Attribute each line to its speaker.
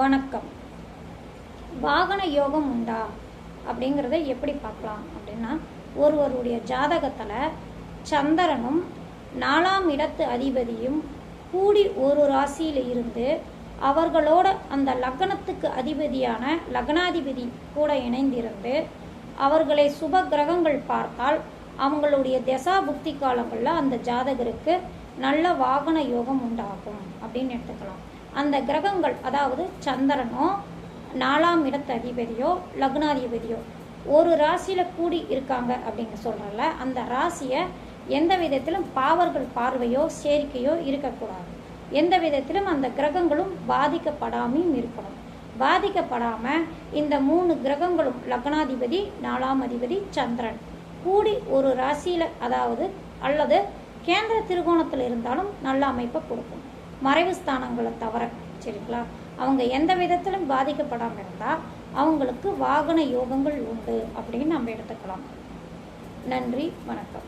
Speaker 1: வணக்கம். வாகன யோகம் உண்டா? அப்படிங்கிறத எப்படி பார்க்கலாம் அப்படின்னா ஒருவருடைய ஜாதகத்தில் சந்திரனும் நாலாம் இடத்து அதிபதியும் கூடி ஒரு ராசியில் இருந்து அவர்களோட அந்த லக்னத்துக்கு அதிபதியான லக்னாதிபதி கூட இணைந்திருந்து அவர்களை சுப கிரகங்கள் பார்த்தால் அவங்களுடைய தசா புக்தி காலங்களில் அந்த ஜாதகருக்கு நல்ல வாகன யோகம் உண்டாகும் அப்படின்னு எடுத்துக்கலாம். அந்த கிரகங்கள் அதாவது சந்திரனோ நாலாம் இடத்து அதிபதியோ லக்னாதிபதியோ ஒரு ராசியில் கூடி இருக்காங்க அப்படின்னு சொல்கிறல அந்த ராசியை எந்த விதத்திலும் பாவர்கள் பார்வையோ சேர்க்கையோ இருக்கக்கூடாது. எந்த விதத்திலும் அந்த கிரகங்களும் பாதிக்கப்படாமையும் இருக்கணும். பாதிக்கப்படாமல் இந்த மூணு கிரகங்களும் லக்னாதிபதி நாலாம் அதிபதி சந்திரன் கூடி ஒரு ராசியில் அதாவது அல்லது கேந்திர திருகோணத்தில் இருந்தாலும் நல்ல அமைப்பை கொடுக்கும். மறைவு ஸ்தானங்களை தவிர சரிங்களா அவங்க எந்த விதத்திலும் பாதிக்கப்படாமல் இருந்தால் அவங்களுக்கு வாகன யோகங்கள் உண்டு அப்படின்னு நம்ம எடுத்துக்கலாம். நன்றி வணக்கம்.